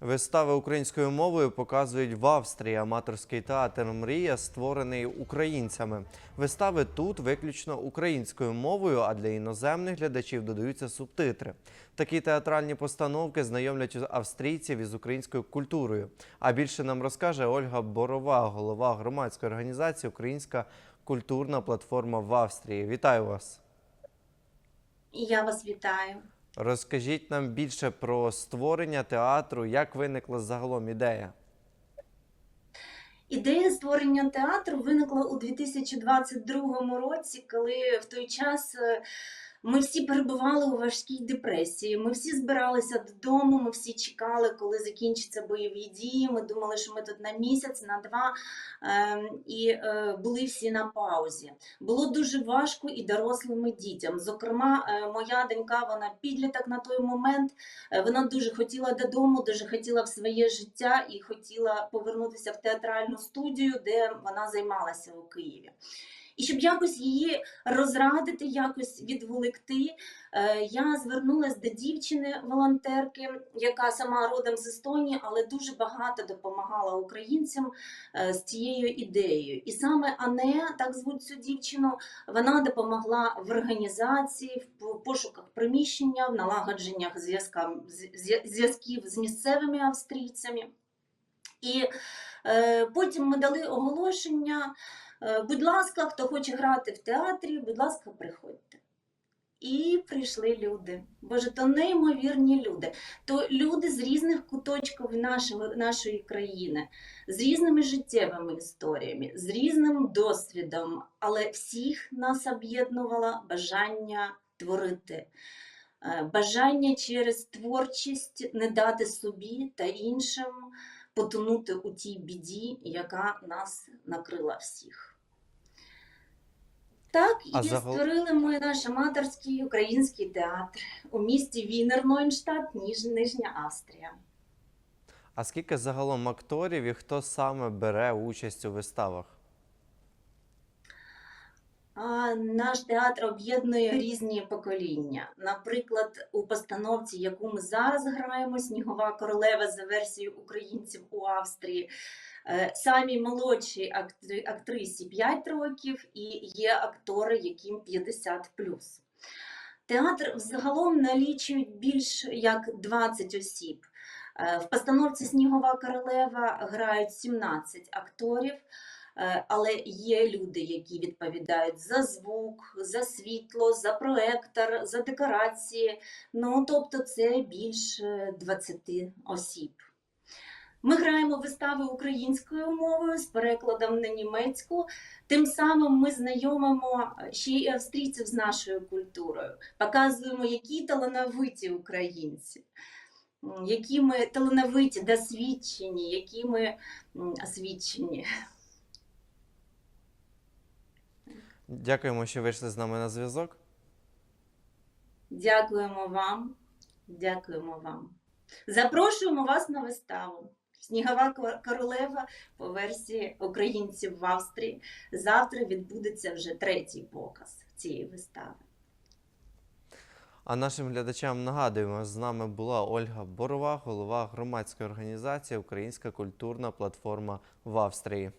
Вистави українською мовою показують в Австрії аматорський театр Мрія, створений українцями. Вистави тут виключно українською мовою, а для іноземних глядачів додаються субтитри. Такі театральні постановки знайомлять австрійців із українською культурою. А більше нам розкаже Ольга Борова, голова громадської організації Українська культурна платформа в Австрії. Вітаю вас! Я вас вітаю. Розкажіть нам більше про створення театру, як виникла загалом ідея. Ідея створення театру виникла у 2022 році, коли в той час е, ми всі перебували у важкій депресії. Ми всі збиралися додому, ми всі чекали, коли закінчаться бойові дії. Ми думали, що ми тут на місяць, на два, ем, і е, були всі на паузі. Було дуже важко і дорослим і дітям. Зокрема, е, моя донька, вона підліток на той момент. Е, Вона дуже хотіла додому, дуже хотіла в своє життя і хотіла повернутися в театральну студію, де вона займалася у Києві. І щоб якось її розрадити, якось відволікти, е, я звернулася до дівчини-волонтерки, яка сама родом з Естонії, але дуже багато допомагала українцям е, з цією ідеєю. І саме Ане, так звуть цю дівчину, вона допомогла в організації, в пошуках приміщення, в налагодженнях зв'язків з місцевими австрійцями. І е, потім ми дали оголошення. Е, Будь ласка, хто хоче грати в театрі, будь ласка, приходьте. І прийшли люди. Боже, то неймовірні люди. То люди з різних куточків нашого, нашої країни, з різними життєвими історіями, з різним досвідом, але всіх нас об'єднувало бажання творити. Е, Бажання через творчість не дати собі та іншим потонути у тій біді, яка нас накрила всіх. Так, і А загал- створили ми наш аматорський український театр у місті Вінер-Нойнштадт, Ніж- Нижня Австрія. А скільки загалом акторів і хто саме бере участь у виставах? Наш театр об'єднує різні покоління. Наприклад, у постановці, яку ми зараз граємо, Снігова королева за версією українців у Австрії. е, Самі молодші актрисі 5 років і є актори, яким 50 Театр взагалом налічує більш як 20 осіб. Е, В постановці Снігова королева грають 17 акторів. Е, Але є люди, які відповідають за звук, за світло, за проектор, за декорації. Ну, тобто, це більш е, 20 осіб. Ми граємо вистави українською мовою з перекладом на німецьку. Тим самим ми знайомимо ще й австрійців з нашою культурою, показуємо, які талановиті українці, які ми талановиті, досвідчені, які ми освічені. Дякуємо, що вийшли з нами на зв'язок. Дякуємо вам. Дякуємо вам. Запрошуємо вас на виставу. Снігова королева по версії українців в Австрії. Завтра відбудеться вже третій показ цієї вистави. А нашим глядачам нагадуємо, з нами була Ольга Борова, голова громадської організації Українська культурна платформа в Австрії.